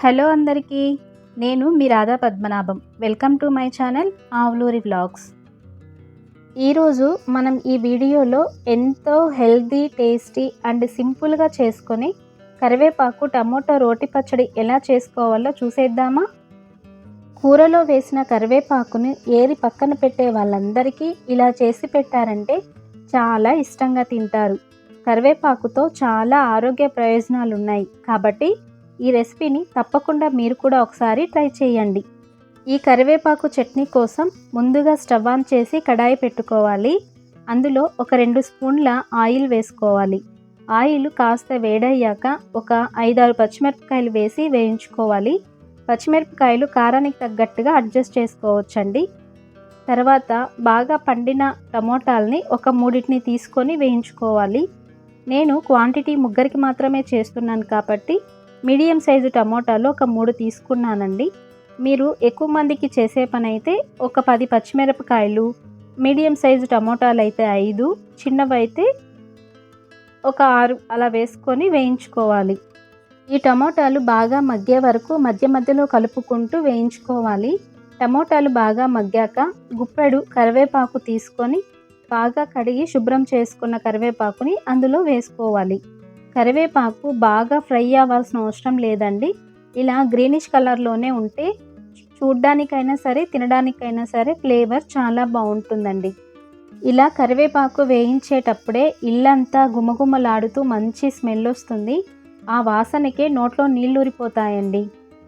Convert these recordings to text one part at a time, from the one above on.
Hello అందరికీ నేను మీ Radha Padmanabham. Welcome to my channel Avuluri Vlogs. ఈరోజు మనం ఈ వీడియోలో ఎంతో హెల్తీ టేస్టీ అండ్ సింపుల్గా చేసుకొని కరివేపాకు టమోటా రోటి పచ్చడి ఎలా చేసుకోవాలో చూసేద్దామా? కూరలో వేసిన కరివేపాకుని ఏరి పక్కన పెట్టే వాళ్ళందరికీ ఇలా చేసి పెట్టారంటే చాలా ఇష్టంగా తింటారు. కరివేపాకుతో చాలా ఆరోగ్య ప్రయోజనాలు ఉన్నాయి కాబట్టి ఈ రెసిపీని తప్పకుండా మీరు కూడా ఒకసారి ట్రై చేయండి. ఈ కరివేపాకు చట్నీ కోసం ముందుగా స్టవ్ ఆన్ చేసి కడాయి పెట్టుకోవాలి. అందులో ఒక రెండు స్పూన్ల ఆయిల్ వేసుకోవాలి. ఆయిల్ కాస్త వేడయ్యాక ఒక ఐదారు పచ్చిమిరపకాయలు వేసి వేయించుకోవాలి. పచ్చిమిరపకాయలు కారానికి తగ్గట్టుగా అడ్జస్ట్ చేసుకోవచ్చండి. తర్వాత బాగా పండిన టమోటాలని ఒక మూడింటిని తీసుకొని వేయించుకోవాలి. నేను క్వాంటిటీ ముగ్గురికి మాత్రమే చేస్తున్నాను కాబట్టి మీడియం సైజు టమోటాలు ఒక మూడు తీసుకున్నానండి. మీరు ఎక్కువ మందికి చేసే పని అయితే ఒక పది పచ్చిమిరపకాయలు మీడియం సైజు టమోటాలు అయితే ఐదు చిన్నవి అయితే ఒక ఆరు అలా వేసుకొని వేయించుకోవాలి. ఈ టమోటాలు బాగా మగ్గే వరకు మధ్య మధ్యలో కలుపుకుంటూ వేయించుకోవాలి. టమోటాలు బాగా మగ్గాక గుప్పెడు కరివేపాకు తీసుకొని బాగా కడిగి శుభ్రం చేసుకున్న కరివేపాకుని అందులో వేసుకోవాలి. కరివేపాకు బాగా ఫ్రై అవ్వాల్సిన అవసరం లేదండి. ఇలా గ్రీనిష్ కలర్లోనే ఉంటే చూడ్డానికైనా సరే తినడానికైనా సరే ఫ్లేవర్ చాలా బాగుంటుందండి. ఇలా కరివేపాకు వేయించేటప్పుడే ఇల్లంతా గుమగుమలాడుతూ మంచి స్మెల్ వస్తుంది. ఆ వాసనకే నోట్లో నీళ్ళూరిపోతాయండి.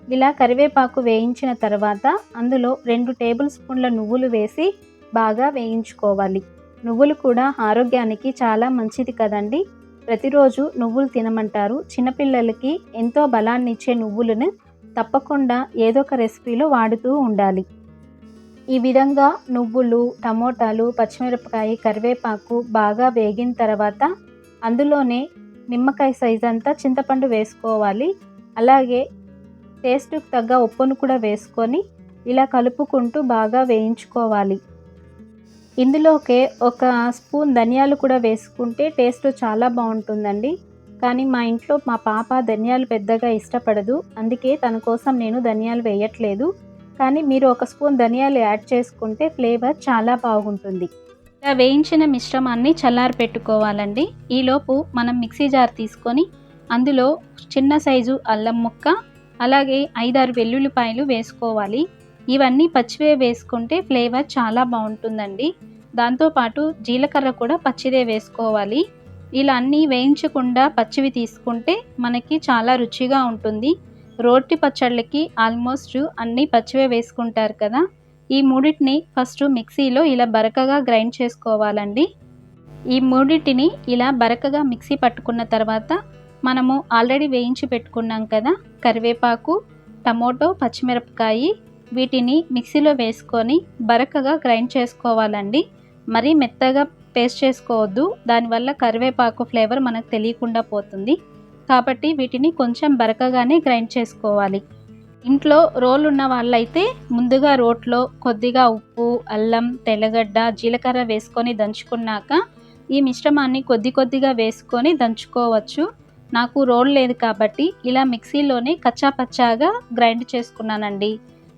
ఇలా కరివేపాకు వేయించిన తర్వాత అందులో రెండు టేబుల్ స్పూన్ల నువ్వులు వేసి బాగా వేయించుకోవాలి. నువ్వులు కూడా ఆరోగ్యానికి చాలా మంచిది కదండి. ప్రతిరోజు నువ్వులు తినమంటారు. చిన్నపిల్లలకి ఎంతో బలాన్ని ఇచ్చే నువ్వులను తప్పకుండా ఏదో ఒక రెసిపీలో వాడుతూ ఉండాలి. ఈ విధంగా నువ్వులు టమోటాలు పచ్చిమిరపకాయ కరివేపాకు బాగా వేగిన తర్వాత అందులోనే నిమ్మకాయ సైజ్ అంతా చింతపండు వేసుకోవాలి. అలాగే టేస్ట్కి తగ్గ ఉప్పును కూడా వేసుకొని ఇలా కలుపుకుంటూ బాగా వేయించుకోవాలి. ఇందులోకే ఒక స్పూన్ ధనియాలు కూడా వేసుకుంటే టేస్ట్ చాలా బాగుంటుందండి. కానీ మా ఇంట్లో మా పాప ధనియాలు పెద్దగా ఇష్టపడదు. అందుకే తన కోసం నేను ధనియాలు వేయట్లేదు. కానీ మీరు ఒక స్పూన్ ధనియాలు యాడ్ చేసుకుంటే ఫ్లేవర్ చాలా బాగుంటుంది. ఇలా వేయించిన మిశ్రమాన్ని చల్లారి పెట్టుకోవాలండి. ఈలోపు మనం మిక్సీ జార్ తీసుకొని అందులో చిన్న సైజు అల్లం ముక్క అలాగే ఐదారు వెల్లుల్లిపాయలు వేసుకోవాలి. ఇవన్నీ పచ్చివే వేసుకుంటే ఫ్లేవర్ చాలా బాగుంటుందండి. దాంతోపాటు జీలకర్ర కూడా పచ్చిదే వేసుకోవాలి. ఇలా అన్నీ వేయించకుండా పచ్చివి తీసుకుంటే మనకి చాలా రుచిగా ఉంటుంది. రోటి పచ్చళ్ళకి ఆల్మోస్ట్ అన్నీ పచ్చివే వేసుకుంటారు కదా. ఈ మూడింటిని ఫస్ట్ మిక్సీలో ఇలా బరకగా గ్రైండ్ చేసుకోవాలండి. ఈ మూడింటిని ఇలా బరకగా మిక్సీ పట్టుకున్న తర్వాత మనము ఆల్రెడీ వేయించి పెట్టుకున్నాం కదా. కరివేపాకు టమోటో పచ్చిమిరపకాయ వీటిని మిక్సీలో వేసుకొని బరకగా గ్రైండ్ చేసుకోవాలండి. మరీ మెత్తగా పేస్ట్ చేసుకోవద్దు. దానివల్ల కరివేపాకు ఫ్లేవర్ మనకు తెలియకుండా పోతుంది. కాబట్టి వీటిని కొంచెం బరకగానే గ్రైండ్ చేసుకోవాలి. ఇంట్లో రోల్ ఉన్న వాళ్ళైతే ముందుగా రోట్లో కొద్దిగా ఉప్పు అల్లం తెల్లగడ్డ జీలకర్ర వేసుకొని దంచుకున్నాక ఈ మిశ్రమాన్ని కొద్ది కొద్దిగా వేసుకొని దంచుకోవచ్చు. నాకు రోల్ లేదు కాబట్టి ఇలా మిక్సీలోనే కచ్చా పచ్చాగా గ్రైండ్ చేసుకున్నానండి.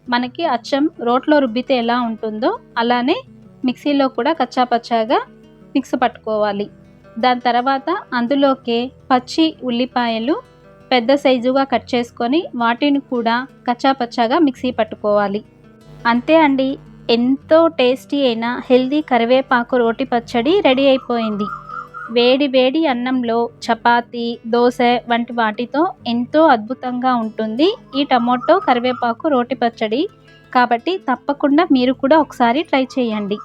మనకి అచ్చం రోట్లో రుబ్బితే ఎలా ఉంటుందో అలానే మిక్సీలో కూడా కచ్చాపచ్చాగా మిక్స్ పట్టుకోవాలి. దాని తర్వాత అందులోకే పచ్చి ఉల్లిపాయలు పెద్ద సైజుగా కట్ చేసుకొని వాటిని కూడా కచ్చాపచ్చాగా మిక్సీ పట్టుకోవాలి. అంతే అండి. ఎంతో టేస్టీ అయిన హెల్దీ కరివేపాకు రోటి పచ్చడి రెడీ అయిపోయింది. వేడి వేడి అన్నంలో చపాతి దోశ వంటి వాటితో ఎంతో అద్భుతంగా ఉంటుంది. ఈ టమోటో కరివేపాకు రోటి పచ్చడి కాబట్టి తప్పకుండా మీరు కూడా ఒకసారి ట్రై చేయండి.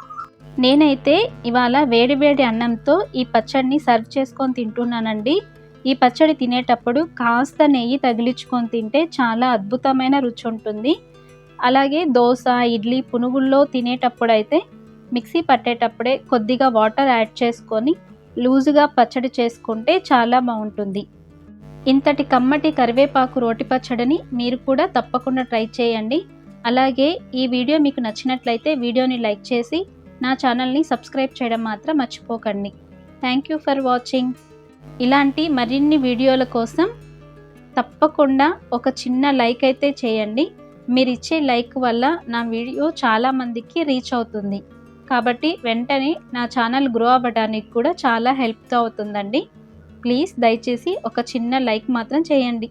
నేనైతే ఇవాళ వేడి వేడి అన్నంతో ఈ పచ్చడిని సర్వ్ చేసుకొని తింటున్నానండి. ఈ పచ్చడి తినేటప్పుడు కాస్త నెయ్యి తగిలించుకొని తింటే చాలా అద్భుతమైన రుచి ఉంటుంది. అలాగే దోశ ఇడ్లీ పునుగుల్లో తినేటప్పుడు అయితే మిక్సీ పట్టేటప్పుడే కొద్దిగా వాటర్ యాడ్ చేసుకొని లూజుగా పచ్చడి చేసుకుంటే చాలా బాగుంటుంది. ఇంతటి కమ్మటి కరివేపాకు రోటి పచ్చడిని మీరు కూడా తప్పకుండా ట్రై చేయండి. అలాగే ఈ వీడియో మీకు నచ్చినట్లయితే వీడియోని లైక్ చేసి నా ఛానల్ని సబ్స్క్రైబ్ చేయడం మాత్రం మర్చిపోకండి. థ్యాంక్ యూ ఫర్ వాచింగ్ ఇలాంటి మరిన్ని వీడియోల కోసం తప్పకుండా ఒక చిన్న లైక్ అయితే చేయండి. మీరు ఇచ్చే లైక్ వల్ల నా వీడియో చాలామందికి రీచ్ అవుతుంది. కాబట్టి వెంటనే నా ఛానల్ గ్రో అవ్వడానికి కూడా చాలా హెల్ప్తో అవుతుందండి. ప్లీజ్ దయచేసి ఒక చిన్న లైక్ మాత్రం చేయండి.